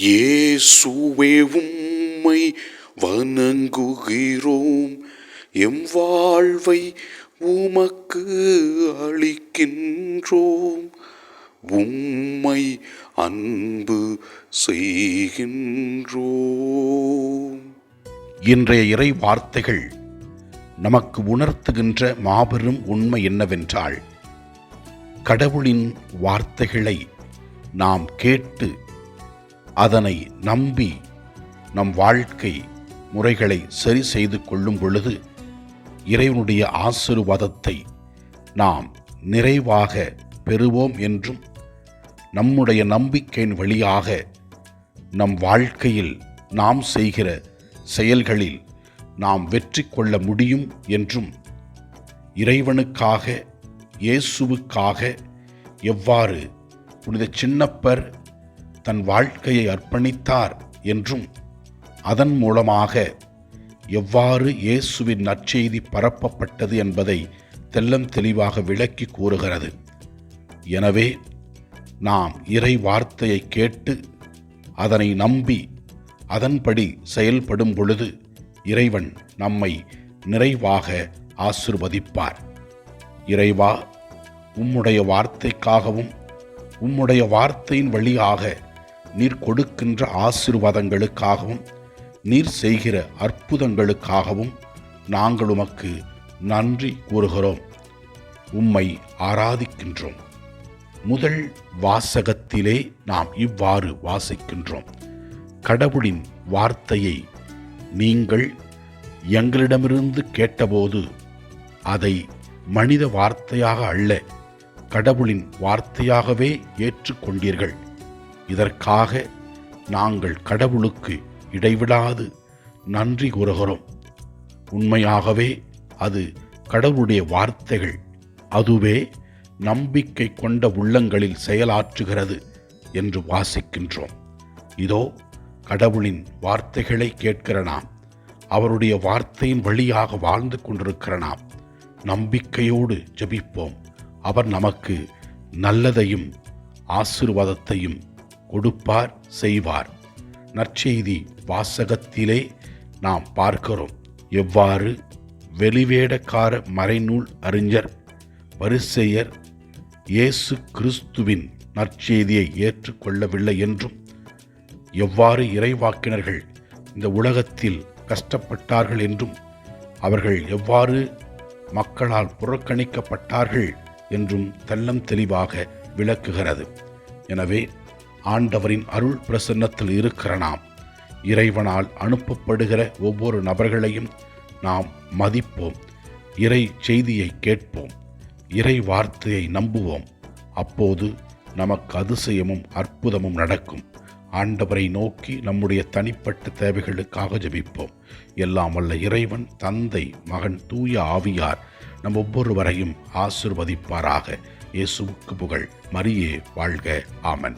இயேசுவே உம்மை வணங்குகிறோம். எம் வாழ்வை உமக்கு அளிக்கின்றோம். உம்மை அன்பு செய்கின்றோம். இன்றைய இறை வார்த்தைகள் நமக்கு உணர்த்துகின்ற மாபெரும் உண்மை என்னவென்றால் கடவுளின் வார்த்தைகளை நாம் கேட்டு அதனை நம்பி நம் வாழ்க்கை முறைகளை சரி செய்து கொள்ளும் பொழுது இறைவனுடைய ஆசிர்வாதத்தை நாம் நிறைவாக பெறுவோம் என்றும் நம்முடைய நம்பிக்கையின் வழியாக நம் வாழ்க்கையில் நாம் செய்கிற செயல்களில் நாம் வெற்றி கொள்ள முடியும் என்றும் இறைவனுக்காக இயேசுவுக்காக எவ்வாறு புனித சின்னப்பர் தன் வாழ்க்கையை அர்ப்பணித்தார் என்றும் அதன் மூலமாக எவ்வாறு இயேசுவின் நற்செய்தி பரப்பப்பட்டது என்பதை தெல்லம் தெளிவாக விளக்கி கூறுகிறது. எனவே நாம் இறை வார்த்தையை கேட்டு அதனை நம்பி அதன்படி செயல்படும் பொழுது இறைவன் நம்மை நிறைவாக ஆசிர்வதிப்பார். இறைவா உம்முடைய வார்த்தைக்காகவும் உம்முடைய வார்த்தையின் வழியாக நீர் கொடுக்கின்ற ஆசிர்வாதங்களுக்காகவும் நீர் செய்கிற அற்புதங்களுக்காகவும் நாங்கள் உமக்கு நன்றி கூறுகிறோம். உம்மை ஆராதிக்கின்றோம். முதல் வாசகத்திலே நாம் இவ்வாறு வாசிக்கின்றோம். கடவுளின் வார்த்தையை நீங்கள் எங்களிடமிருந்து கேட்டபோது அதை மனித வார்த்தையாக அல்ல கடவுளின் வார்த்தையாகவே ஏற்றுக்கொண்டீர்கள். இதற்காக நாங்கள் கடவுளுக்கு இடைவிடாது நன்றி கூறுகிறோம். உண்மையாகவே அது கடவுளுடைய வார்த்தைகள் அதுவே நம்பிக்கை கொண்ட உள்ளங்களில் செயலாற்றுகிறது என்று வாசிக்கின்றோம். இதோ கடவுளின் வார்த்தைகளை கேட்கிற நாம் அவருடைய வார்த்தையின் வழியாக வாழ்ந்து கொண்டிருக்கிற நாம் நம்பிக்கையோடு ஜபிப்போம். அவர் நமக்கு நல்லதையும் ஆசிர்வாதத்தையும் கொடுப்பார் செய்வார். நற்செய்தி வாசகத்திலே நாம் பார்க்கிறோம். எவ்வாறு? வெளிவேடக்கார மறைநூல் அறிஞர் பரிசெயர் இயேசு கிறிஸ்துவின் நற்செய்தியை ஏற்றுக்கொள்ளவில்லை என்றும் எவ்வாறு இறைவாக்கினர்கள் இந்த உலகத்தில் கஷ்டப்பட்டார்கள் என்றும் அவர்கள் எவ்வாறு மக்களால் புறக்கணிக்கப்பட்டார்கள் என்றும் தெல்லம் தெளிவாக விளக்குகிறது. எனவே ஆண்டவரின் அருள் பிரசன்னத்தில் இருக்கிற நாம் இறைவனால் அனுப்பப்படுகிற ஒவ்வொரு நபர்களையும் நாம் மதிப்போம். இறை செய்தியை கேட்போம். இறை வார்த்தையை நம்புவோம். அப்போது நமக்கு அதிசயமும் அற்புதமும் நடக்கும். ஆண்டவரை நோக்கி நம்முடைய தனிப்பட்ட தேவைகளுக்காக ஜபிப்போம். எல்லாம் வல்ல இறைவன் தந்தை மகன் தூய ஆவியார் நம் ஒவ்வொருவரையும் ஆசிர்வதிப்பாராக. இயேசுவுக்கு புகழ். மரியே வாழ்க. ஆமன்.